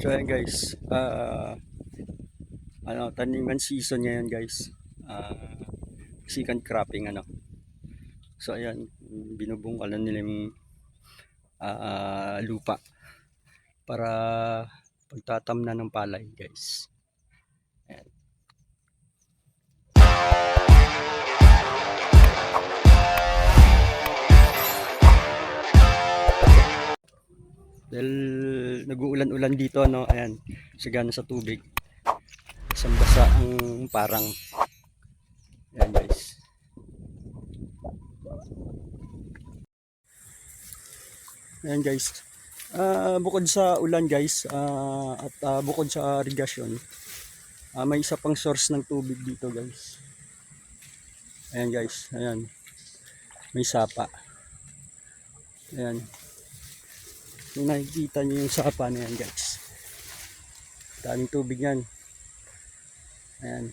So ayan guys, ah ano, taniman season ngayon guys. Ah second cropping ano. So ayan, binubungkalan nila yung ah, lupa para pagtatamnan ng palay guys. Dahil nag-uulan-ulan dito, no? Ayan, sagana sa tubig. Isang basa ang parang. Ayan, guys. Ayan, guys. Ah, bukod sa ulan, guys, ah, at ah, bukod sa irrigation, ah, may isa pang source ng tubig dito, guys. Ayan, guys. Ayan. May sapa. Ayan. Kung nakikita nyo yung sapa na yan guys. Daming tubig yan. Ayan.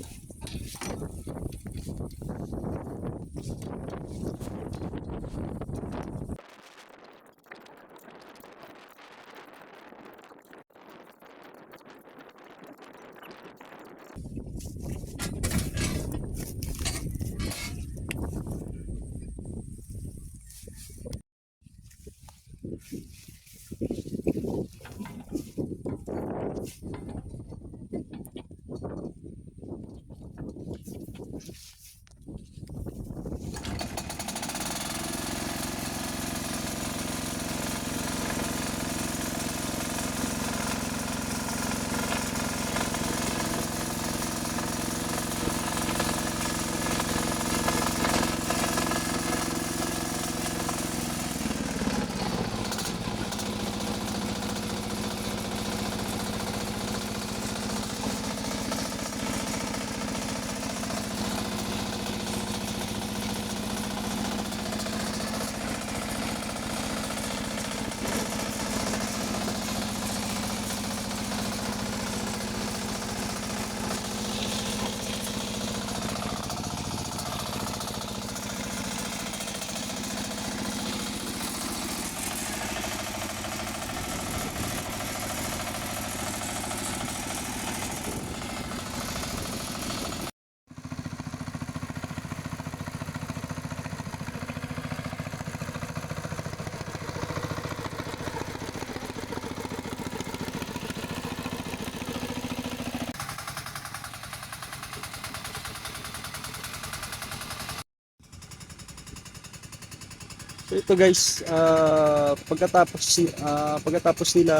So ito guys, ah, pagkatapos ah, pagkatapos nila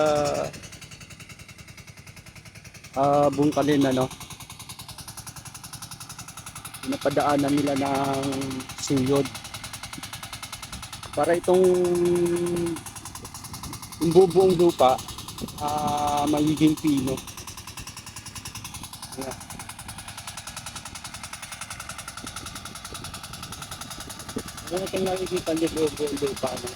ah bungkalin ano, napadaanan nila ng suyod. Para itong bubuong lupa ah magiging pino. Ano natin nakikita niyo bubuong lupa no?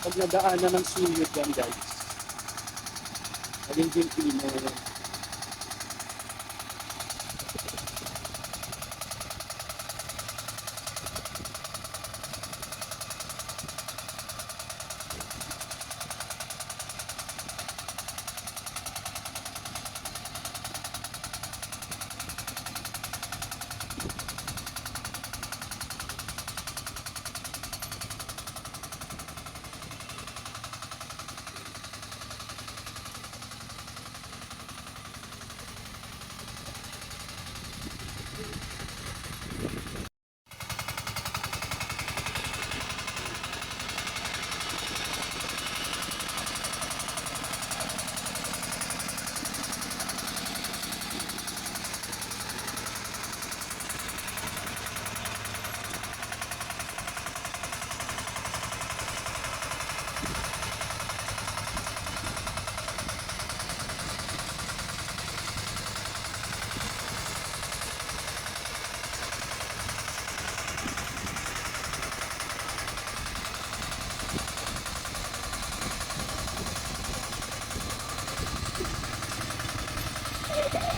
Pag nadaanan ng suyod yan guys, magiging pino yan.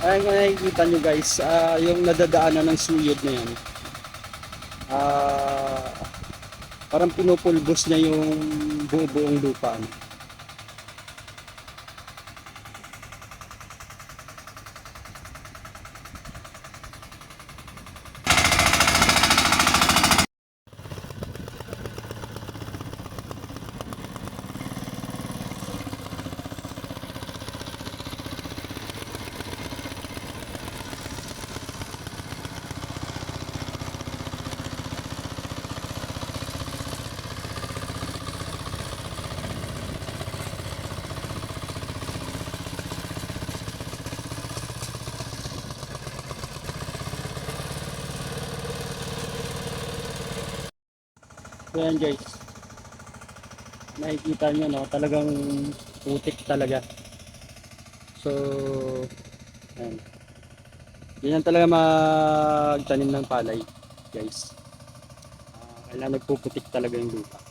Ayan kung nakikita nyo guys, ah, yung nadadaanan ng suyod na yan. Ah, parang pinupulbos niya yung buo buong lupa. ano. So yan guys. Nakikita nyo no, talagang putik talaga. So, yan. Yan talaga magtanim ng palay, guys. Ah, kailangan nagpuputik talaga yung lupa.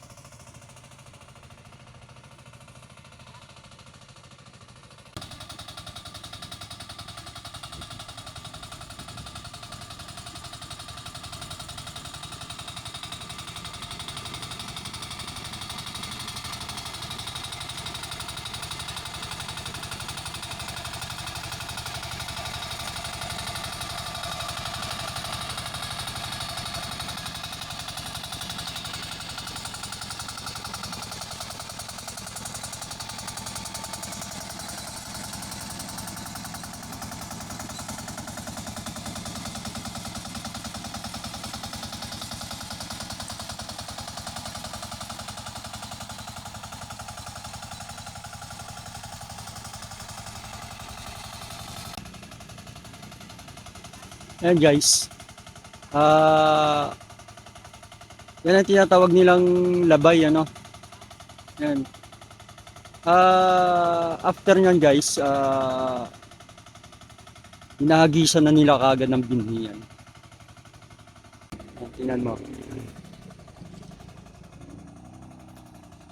Ayan guys. Ah yan ang tinatawag nilang labay ano. Yan. Ah after nyan guys, ah inahagisan na nila kagad ng binhi yan. Ayan, Tingnan mo.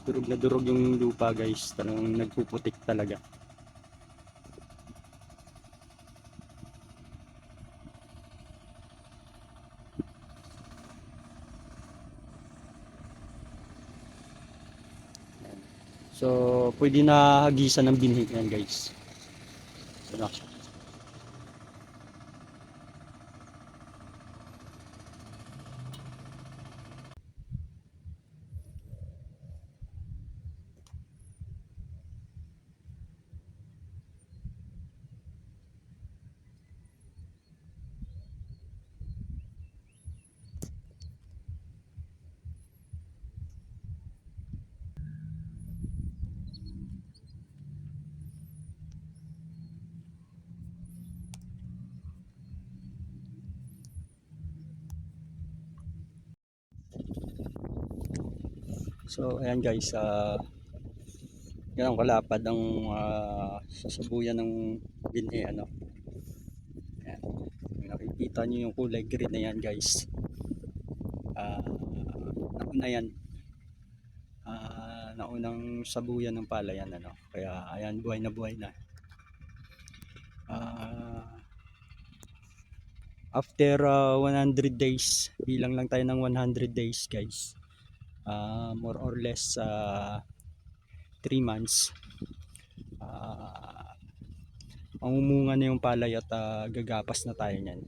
Durog na durog yung lupa guys. Talagang nagpuputik talaga. So, pwede na hagisan ng binhi yan guys. Ano? So, ayan guys, ah yan ang kalapad ng ah, sasabuyan ng binhi, ano. Ayan. Nakikita nyo yung kulay green na yan guys. Ah, nauna yan. Ah, naunang sabuyan ng palayan, ano. Kaya, ayan, buhay na buhay na. Ah, after ah, 100 days, bilang lang tayo ng 100 days guys. Ah, more or less uh, 3 months. Uh, mamumunga na yung palay at ah, gagapas na tayo niyan